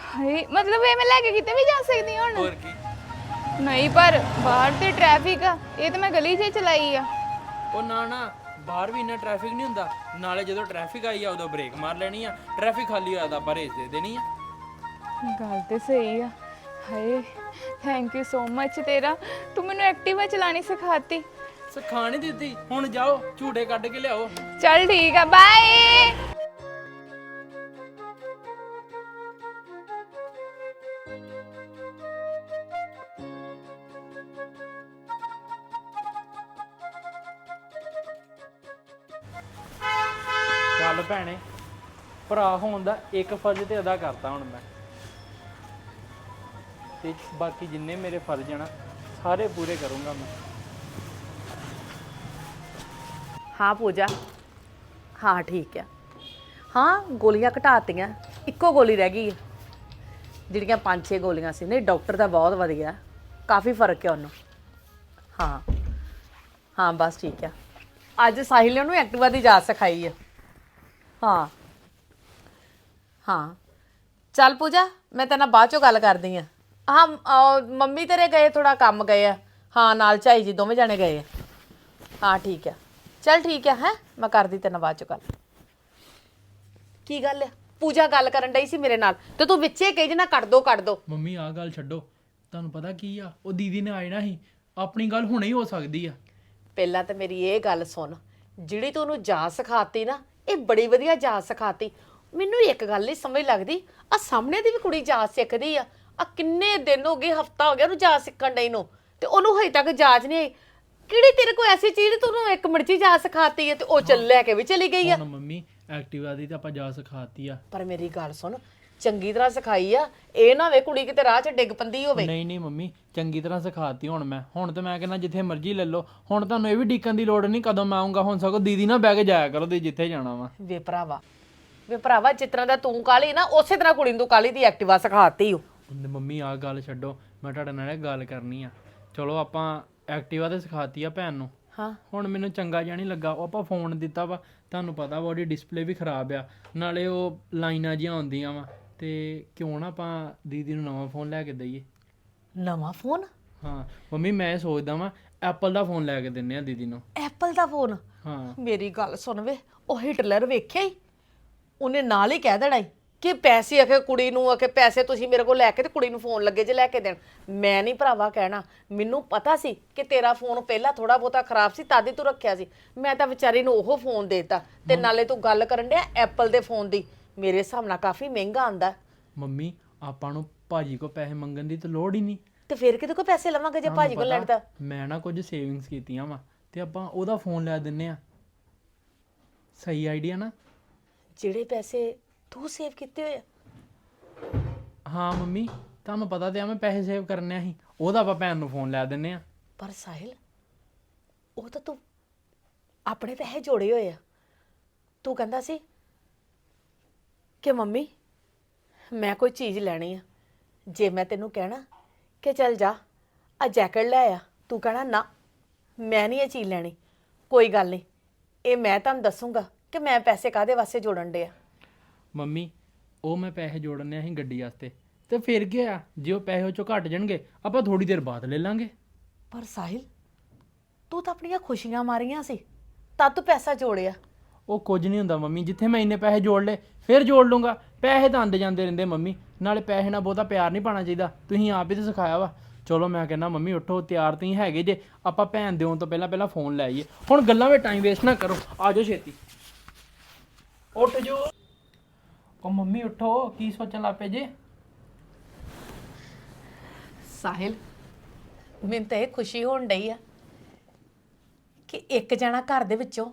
C: ਹਾਏ ਮਤਲਬ ਇਹ ਮੈਂ ਲੈ ਕੇ ਕਿਤੇ ਵੀ ਜਾ ਸਕਦੀ ਹਾਂ ਹੁਣ।
D: ਹੋਰ ਕੀ?
C: ਨਹੀਂ ਪਰ ਬਾਹਰ ਤੇ ਟ੍ਰੈਫਿਕ ਆ ਇਹ ਤਾਂ ਮੈਂ ਗਲੀ 'ਚ ਹੀ ਚਲਾਈ ਆ।
D: ਉਹ ਨਾ ਨਾ ਬਾਹਰ ਵੀ ਇੰਨਾ ਟ੍ਰੈਫਿਕ ਨਹੀਂ ਹੁੰਦਾ। ਨਾਲੇ ਜਦੋਂ ਟ੍ਰੈਫਿਕ ਆਈ ਆ ਉਦੋਂ ਬ੍ਰੇਕ ਮਾਰ ਲੈਣੀ ਆ। ਟ੍ਰੈਫਿਕ ਖਾਲੀ ਹੋਇਆ ਤਾਂ ਆਪਾਂ ਰੇਸ ਦੇ ਦੇਣੀ ਆ।
C: ਗੱਲ ਤੇ ਸਹੀ ਆ। ਹਾਏ ਥੈਂਕ ਯੂ ਸੋ ਮੱਚ ਤੇਰਾ। ਤੂੰ ਮੈਨੂੰ ਐਕਟਿਵਾ ਚਲਾਣੀ ਸਿਖਾਤੀ।
D: ਸਿਖਾ ਨਹੀਂ ਦਿੱਤੀ। ਹੁਣ ਜਾਓ ਝੂੜੇ ਕੱਢ ਕੇ ਲਿਆਓ।
C: ਚੱਲ ਠੀਕ ਆ ਬਾਏ
D: ਭੈਣੇ। ਭਰਾ ਹੋਣ ਦਾ ਇੱਕ ਫਰਜ਼ ਤੇ ਅਦਾ ਕਰਤਾ ਹੁਣ ਮੈਂ। ਤੇ ਬਾਕੀ ਜਿੰਨੇ ਮੇਰੇ ਫਰਜ਼ ਆ ਨਾ, ਸਾਰੇ ਪੂਰੇ ਕਰੂੰਗਾ ਮੈਂ।
A: ਹਾਂ ਪੂਜਾ। ਹਾਂ, ਠੀਕ ਆ। ਹਾਂ, ਗੋਲੀਆਂ ਘਟਾਤੀਆਂ। ਇੱਕੋ ਗੋਲੀ ਰਹਿ ਗਈ ਹੈ ਜਿਹੜੀਆਂ ਪੰਜ ਛੇ ਗੋਲੀਆਂ ਸੀ। ਨਹੀਂ, ਡਾਕਟਰ ਦਾ ਬਹੁਤ ਵਧੀਆ। ਕਾਫੀ ਫ਼ਰਕ ਹੈ ਉਹਨੂੰ। ਹਾਂ। ਹਾਂ, ਬਸ ਠੀਕ ਆ। ਅੱਜ ਸਾਹਿਲ ਨੇ ਉਹਨੂੰ ਐਕਟਿਵਾ ਦੀ ਜਾਚ ਸਿਖਾਈ ਹੈ ਹਾਂ। ਹਾਂ। ਚੱਲ ਪੂਜਾ ਮੈਂ ਤੇਰੇ ਨਾਲ ਬਾਅਦ ਚੋਂ ਗੱਲ ਕਰਦੀ ਆ। ਹਾਂ ਅਹ, ਮੰਮੀ ਤੇਰੇ ਗਏ ਥੋੜਾ ਕੰਮ ਗਏ ਆ। ਹਾਂ ਨਾਲ ਝਾਈ ਜੀ ਦੋਵੇਂ ਜਾਣੇ ਗਏ ਆ। ਹਾਂ ਠੀਕ ਆ। ਚੱਲ ਠੀਕ ਆ ਹੈ? ਮੈਂ ਕਰਦੀ ਤੇਰੇ ਨਾਲ ਬਾਅਦ ਚ ਗੱਲ। ਕੀ ਗੱਲ ਆ? ਪੂਜਾ ਗੱਲ ਕਰਨ ਡਈ ਸੀ ਮੇਰੇ ਨਾਲ। ਤੇ ਤੂੰ ਵਿੱਚੇ ਕਹੀ ਜਨਾ ਕੱਢ ਦੋ ਕੱਢ ਦੋ।
D: ਮੰਮੀ ਆਹ ਗੱਲ ਛੱਡੋ। ਤੁਹਾਨੂੰ ਪਤਾ ਕੀ ਆ? ਉਹ ਦੀਦੀ ਨੇ ਆ ਜਾਣਾ ਸੀ। ਆਪਣੀ ਗੱਲ ਹੁਣੇ ਹੀ ਹੋ ਸਕਦੀ ਆ।
A: ਪਹਿਲਾਂ ਤਾਂ ਮੇਰੀ ਇਹ ਗੱਲ ਸੁਣ। ਜਿਹੜੀ ਤੂੰ ਉਹਨੂੰ ਜਾ ਸਿਖਾਤੀ ਨਾ ਇਹ ਬੜੀ ਵਧੀਆ ਜਾ ਸਿਖਾਤੀ। ਮੈਨੂੰ ਇੱਕ ਗੱਲ ਨਹੀਂ ਸਮਝ ਲੱਗਦੀ ਆ ਸਾਹਮਣੇ ਦੀ ਵੀ ਕੁੜੀ ਜਾ ਸਿੱਖਦੀ ਆ। ਆ ਕਿੰਨੇ ਦਿਨ ਹੋ ਗਏ ਹਫਤਾ ਹੋ ਗਿਆ ਉਹਨੂੰ ਜਾ ਸਿੱਖਣ ਡਈ ਨੂੰ ਤੇ ਉਹਨੂੰ ਹਜੇ ਤੱਕ ਜਾਚ ਨਹੀਂ ਆਈ। ਕਿਹੜੀ ਤੇਰੇ ਕੋਲ ਐਸੀ ਚੀਜ਼ ਤੂੰ ਉਹਨੂੰ ਇੱਕ ਮਿੰਟ 'ਚ ਹੀ ਜਾ ਸਿਖਾਤੀ ਹੈ ਤੇ ਉਹ ਚੱਲ ਲੈ ਕੇ ਵੀ ਚਲੀ ਗਈ ਆ।
D: ਹੁਣ ਮੰਮੀ ਐਕਟਿਵਾ ਦੀ ਤਾਂ ਆਪਾਂ ਜਾ ਸਿਖਾਤੀ ਆ।
A: ਪਰ ਮੇਰੀ ਗੱਲ ਸੁਣ ਚੰਗੀ ਤਰ੍ਹਾਂ ਸਿਖਾਈ ਆ ਇਹ ਨਾ ਵੇ ਕੁੜੀ ਕਿਤੇ ਰਾਹ 'ਚ ਡਿੱਗ ਪੰਦੀ ਹੋਵੇ।
D: ਨਹੀਂ ਨਹੀਂ ਮੰਮੀ ਚੰਗੀ ਤਰ੍ਹਾਂ ਸਿਖਾਤੀ ਹੁਣ ਮੈਂ। ਹੁਣ ਤੇ ਮੈਂ ਕਹਿੰਦਾ ਜਿੱਥੇ ਮਰਜ਼ੀ ਲੈ ਲਓ। ਹੁਣ ਤੁਹਾਨੂੰ ਇਹ ਵੀ ਡੀਕਨ ਦੀ ਲੋੜ ਨਹੀਂ ਕਦੋਂ ਮੈਂ ਆਉਂਗਾ ਹੁਣ ਸਗੋਂ ਦੀਦੀ ਨਾਲ ਬਹਿ ਕੇ ਜਾਇਆ ਕਰੋ ਤੁਸੀਂ ਜਿੱਥੇ ਜਾਣਾ ਵਾ।
A: ਵੇ ਭਰਾਵਾ ਵੇ ਭਰਾਵਾ ਜਿਸ ਤਰ੍ਹਾਂ ਦਾ ਤੂੰ ਕਾਲੀ ਨਾ ਉਸੇ ਤਰ੍ਹਾਂ ਕੁੜੀ ਨੂੰ ਤੂੰ ਕਾਲੀ ਦੀ ਐਕਟਿਵਾ ਸਿਖਾਤੀ ਓ।
D: ਹੁਣ ਮੰਮੀ ਆ ਗੱਲ ਛੱਡੋ। ਮੈਂ ਤੁਹਾਡੇ ਨਾਲ ਇੱਕ ਗੱਲ ਕਰਨੀ ਆ। ਚਲੋ ਆਪਾਂ ਐਕਟਿਵਾ ਤੇ ਸਿਖਾਤੀ ਆ ਭੈਣ ਨੂੰ।
A: ਹਾਂ।
D: ਹੁਣ ਮੈਨੂੰ ਚੰਗਾ ਜਿਹਾ ਨਹੀਂ ਲੱਗਾ। ਉਹ ਆਪਾਂ ਫੋਨ ਦਿੱਤਾ ਵਾ। ਤੁਹਾਨੂੰ ਪਤਾ ਵਾ ਉਹਦੀ ਡਿਸਪਲੇ ਵੀ ਖਰਾਬ ਆ। ਨਾਲੇ ਉਹ ਲਾਈਨਾਂ ਜਿਹੀਆਂ ਆਉਂਦੀਆਂ ਵਾ। ਤੇ ਕਿਉਂ ਨਾ ਆਪਾਂ ਦੀਦੀ ਨੂੰ ਨਵਾਂ ਫੋਨ ਲੈ ਕੇ ਦਈਏ?
A: ਨਵਾਂ ਫੋਨ
D: ਹਾਂ ਮੰਮੀ ਮੈਂ ਇਹ ਸੋਚਦਾ ਵਾਂ ਐਪਲ ਦਾ ਫੋਨ ਲੈ ਕੇ ਦਿੰਨੇ ਆ ਦੀਦੀ ਨੂੰ।
A: ਐਪਲ ਦਾ ਫੋਨ
D: ਹਾਂ।
A: ਮੇਰੀ ਗੱਲ ਸੁਣ ਵੇ ਉਹ ਹਿਟਲਰ ਵੇਖਿਆ ਹੀ ਉਹਨੇ ਨਾਲ ਹੀ ਕਹਿ ਦੇਣਾ ਈ ਕਿ ਪੈਸੇ ਆਖੇ ਕੁੜੀ ਨੂੰ ਆਖੇ ਪੈਸੇ ਤੁਸੀਂ ਮੇਰੇ ਕੋਲ ਲੈ ਕੇ ਤੇ ਕੁੜੀ ਨੂੰ ਫੋਨ ਲੱਗੇ ਜੇ ਲੈ ਕੇ ਦੇਣ। ਮੈਂ ਨਹੀਂ ਭਰਾਵਾ ਕਹਿਣਾ ਮੈਨੂੰ ਪਤਾ ਸੀ ਕਿ ਤੇਰਾ ਫੋਨ ਪਹਿਲਾਂ ਥੋੜਾ ਬਹੁਤਾ ਖਰਾਬ ਸੀ ਤਦ ਹੀ ਤੂੰ ਰੱਖਿਆ ਸੀ। ਮੈਂ ਤਾਂ ਵਿਚਾਰੀ ਨੂੰ ਉਹ ਫੋਨ ਦੇਤਾ ਤੇ ਨਾਲੇ ਤੂੰ ਗੱਲ ਕਰਨ ਡਿਆ ਐਪਲ ਦੇ ਫੋਨ ਦੀ। ਮੇਰੇ ਹਿਸਾਬ ਨਾਲ ਕਾਫੀ ਮਹਿੰਗਾ ਆਂਦਾ
D: ਮੰਮੀ ਆਪਾਂ ਨੂੰ ਭਾਜੀ ਕੋ ਪੈਸੇ ਮੰਗਣ ਦੀ ਤਾਂ ਲੋੜ ਹੀ ਨਹੀਂ।
A: ਤੇ ਫਿਰ ਕਿਤੇ ਕੋ ਪੈਸੇ ਲਵਾਂਗੇ ਜੇ ਭਾਜੀ ਲੈਣ ਤਾਂ
D: ਮੈਂ ਨਾ ਕੁਝ ਸੇਵਿੰਗਸ ਕੀਤੀਆਂ ਵਾ ਤੇ ਆਪਾਂ ਉਹਦਾ ਫੋਨ ਲੈ ਦਿੰਨੇ ਆ। ਸਹੀ ਆਈਡੀਆ ਨਾ?
A: ਜਿਹੜੇ ਪੈਸੇ ਤੂੰ ਸੇਵ ਕੀਤੇ ਹੋਏ ਆ?
D: ਹਾਂ ਮੰਮੀ ਤੁਹਾਨੂੰ ਪਤਾ ਤੇ ਆ ਮੈਂ ਪੈਸੇ ਸੇਵ ਕਰਨੇ ਆ ਸੀ ਉਹਦਾ ਆਪਾਂ ਭੈਣ ਨੂੰ ਫੋਨ ਲੈ ਦਿੰਨੇ ਆ।
A: ਪਰ ਸਾਹਿਲ ਉਹ ਤਾਂ ਤੂੰ ਆਪਣੇ ਪੈਸੇ ਜੋੜੇ ਹੋਏ ਆ। ਤੂੰ ਕਹਿੰਦਾ ਸੀ ਕਿ ਮੰਮੀ ਮੈਂ ਕੋਈ ਚੀਜ਼ ਲੈਣੀ ਆ। ਜੇ ਮੈਂ ਤੈਨੂੰ ਕਹਿਣਾ ਕਿ ਚੱਲ ਜਾ ਆ ਜੈਕਟ ਲੈ ਆ ਤੂੰ ਕਹਿਣਾ ਨਾ ਮੈਂ ਨਹੀਂ ਇਹ ਚੀਜ਼ ਲੈਣੀ। ਕੋਈ ਗੱਲ ਨਹੀਂ ਇਹ ਮੈਂ ਤੁਹਾਨੂੰ ਦੱਸੂਗਾ ਕਿ ਮੈਂ ਪੈਸੇ ਕਾਦੇ ਵਾਸਤੇ ਜੋੜਨ ਦੇ ਆ
D: ਮੰਮੀ ਉਹ ਮੈਂ ਪੈਸੇ ਜੋੜਨੇ ਆ ਸੀ ਗੱਡੀ ਵਾਸਤੇ ਤੇ ਫਿਰ ਕੀ ਆ ਜੇ ਉਹ ਪੈਸੇ ਉਹ ਚੋਂ ਘਟ ਜਾਣਗੇ ਆਪਾਂ ਥੋੜੀ ਦੇਰ ਬਾਅਦ ਲੈ ਲਾਂਗੇ।
A: ਪਰ ਸਾਹਿਲ ਤੂੰ ਤਾਂ ਆਪਣੀਆਂ ਖੁਸ਼ੀਆਂ ਮਾਰੀਆਂ ਸੀ ਤਦ ਤੂੰ ਪੈਸਾ ਜੋੜਿਆ।
D: ਉਹ ਕੁਝ ਨਹੀਂ ਹੁੰਦਾ ਮੰਮੀ, ਜਿੱਥੇ ਮੈਂ ਇੰਨੇ ਪੈਸੇ ਜੋੜ ਲਏ, ਫਿਰ ਜੋੜ ਲੂੰਗਾ ਪੈਸੇ ਤਾਂ ਆਂਦੇ ਜਾਂਦੇ ਰਹਿੰਦੇ ਮੰਮੀ, ਨਾਲੇ ਪੈਸੇ ਨਾਲ ਬਹੁਤਾ ਪਿਆਰ ਨਹੀਂ ਪਾਣਾ ਚਾਹੀਦਾ। ਤੁਸੀਂ ਆਪ ਹੀ ਤਾਂ ਸਿਖਾਇਆ ਵਾ। ਚਲੋ ਮੈਂ ਕਹਿੰਦਾ ਮੰਮੀ, ਉੱਠੋ, ਤਿਆਰ ਤੁਸੀਂ ਹੈਗੇ ਜੇ, ਆਪਾਂ ਭੈਣ ਦੇ ਆਉਣ ਤੋਂ ਪਹਿਲਾਂ ਪਹਿਲਾਂ ਫੋਨ ਲੈ ਆਈਏ। ਹੁਣ ਗੱਲਾਂ ਵਿੱਚ ਟਾਈਮ ਵੇਸਟ ਨਾ ਕਰੋ। ਆ ਜਾਓ ਛੇਤੀ। ਉੱਠ ਜੋ। ਉਹ ਮੰਮੀ, ਉੱਠੋ, ਕੀ ਸੋਚਣ ਲੱਗ ਪਏ ਜੇ?
A: ਸਾਹਿਲ, ਮੈਨੂੰ ਤਾਂ ਇਹ ਖੁਸ਼ੀ ਹੋਣ ਡਈ ਆ ਕਿ ਇੱਕ ਜਣਾ ਘਰ ਦੇ ਵਿੱਚੋਂ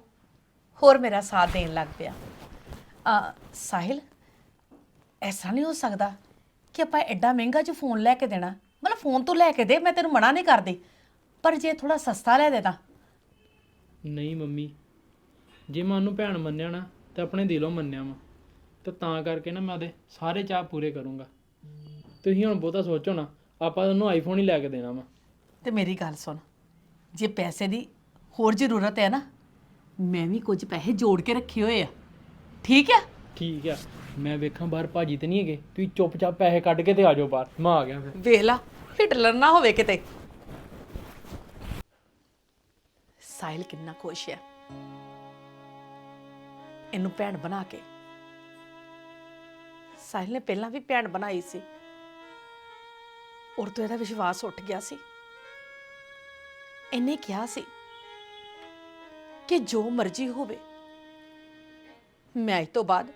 A: ਹੋਰ ਮੇਰਾ ਸਾਥ ਦੇਣ ਲੱਗ ਪਿਆ। ਆ ਸਾਹਿਲ ਐਸਾ ਨਹੀਂ ਹੋ ਸਕਦਾ ਕਿ ਆਪਾਂ ਐਡਾ ਮਹਿੰਗਾ ਜੋ ਫੋਨ ਲੈ ਕੇ ਦੇਣਾ ਮਤਲਬ ਫੋਨ ਤੂੰ ਲੈ ਕੇ ਦੇ ਮੈਂ ਤੈਨੂੰ ਮਨਾ ਨਹੀਂ ਕਰਦੀ ਪਰ ਜੇ ਥੋੜਾ ਸਸਤਾ ਲੈ ਦੇਤਾ
D: ਨਹੀਂ ਮੰਮੀ ਜੇ ਮੈਂ ਉਹਨੂੰ ਭੈਣ ਮੰਨਿਆ ਨਾ ਤੇ ਆਪਣੇ ਦਿਲੋਂ ਮੰਨਿਆ ਵਾ ਤੇ ਤਾਂ ਕਰਕੇ ਨਾ ਮੈਂ ਉਹਦੇ ਸਾਰੇ ਚਾਹ ਪੂਰੇ ਕਰੂੰਗਾ। ਤੁਸੀਂ ਹੁਣ ਬਹੁਤਾ ਸੋਚੋ ਨਾ ਆਪਾਂ ਉਹਨੂੰ ਆਈਫੋਨ ਹੀ ਲੈ ਕੇ ਦੇਣਾ ਵਾ।
A: ਤੇ ਮੇਰੀ ਗੱਲ ਸੁਣ ਜੇ ਪੈਸੇ ਦੀ ਹੋਰ ਜ਼ਰੂਰਤ ਹੈ ਨਾ ਮੈਂ ਵੀ ਕੁਝ ਪੈਸੇ ਜੋੜ ਕੇ ਰੱਖੇ ਹੋਏ ਆ। ਠੀਕ ਆ?
D: ਠੀਕ ਆ। ਮੈਂ ਵੇਖਾਂ ਬਾਹਰ ਭਾਜੀ ਤੇ ਨਹੀਂ ਹੈਗੇ। ਤੁਸੀਂ ਚੁੱਪਚਾਪ ਪੈਸੇ ਕੱਢ ਕੇ ਤੇ ਆ ਜਾਓ ਬਾਹਰ। ਮੈਂ ਆ ਗਿਆ ਫਿਰ।
A: ਵੇਖ ਲਾ ਹਿਟਲਰ ਨਾ ਹੋਵੇ ਕਿਤੇ। ਸਾਹਿਲ ਕਿੰਨਾ ਖੁਸ਼ ਹੈ ਇਹਨੂੰ ਭੈਣ ਬਣਾ ਕੇ। ਸਾਹਿਲ ਨੇ ਪਹਿਲਾਂ ਵੀ ਭੈਣ ਬਣਾਈ ਸੀ। ਔਰ ਤੋਂ ਇਹਦਾ ਵਿਸ਼ਵਾਸ ਉੱਠ ਗਿਆ ਸੀ। ਇਹਨੇ ਕਿਹਾ ਸੀ ਕਿ ਜੋ ਮਰਜ਼ੀ ਹੋਵੇ। ਮੈਂ ਇਸ ਤੋਂ ਬਾਅਦ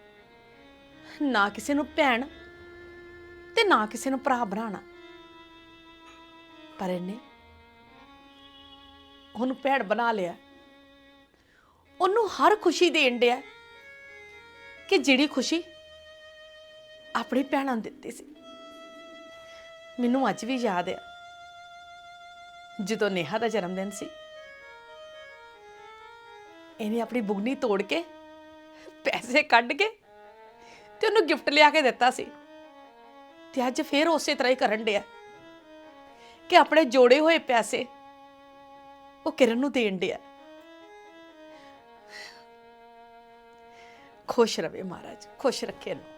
A: ਨਾ ਕਿਸੇ ਨੂੰ ਭੈਣ ਤੇ ਨਾ ਕਿਸੇ ਨੂੰ ਭਰਾ ਬਣਾਉਣਾ ਪਰ ਇਹਨੇ ਉਹਨੂੰ ਭੈਣ ਬਣਾ ਲਿਆ। ਉਹਨੂੰ ਹਰ ਖੁਸ਼ੀ ਦੇਣ ਡਿਆ ਕਿ ਜਿਹੜੀ ਖੁਸ਼ੀ ਆਪਣੀ ਭੈਣਾਂ ਨੂੰ ਦਿੱਤੀ ਸੀ। ਮੈਨੂੰ ਅੱਜ ਵੀ ਯਾਦ ਆ। ਜਦੋਂ ਨੇਹਾ ਦਾ ਜਨਮ ਦਿਨ ਸੀ ਇਹਨੇ ਆਪਣੀ ਬੁਗਨੀ ਤੋੜ ਕੇ ਪੈਸੇ ਕੱਢ ਕੇ ਤੇ ਉਹਨੂੰ ਗਿਫਟ ਲਿਆ ਕੇ ਦਿੱਤਾ ਸੀ। ਤੇ ਅੱਜ ਫੇਰ ਉਸੇ ਤਰ੍ਹਾਂ ਹੀ ਕਰਨ ਡਿਆ ਕਿ ਆਪਣੇ ਜੋੜੇ ਹੋਏ ਪੈਸੇ ਉਹ ਕਿਰਨ ਨੂੰ ਦੇਣ ਡਿਆ। ਖੁਸ਼ ਰਵੇ ਮਹਾਰਾਜ, ਖੁਸ਼ ਰੱਖੇ ਇਹਨੂੰ।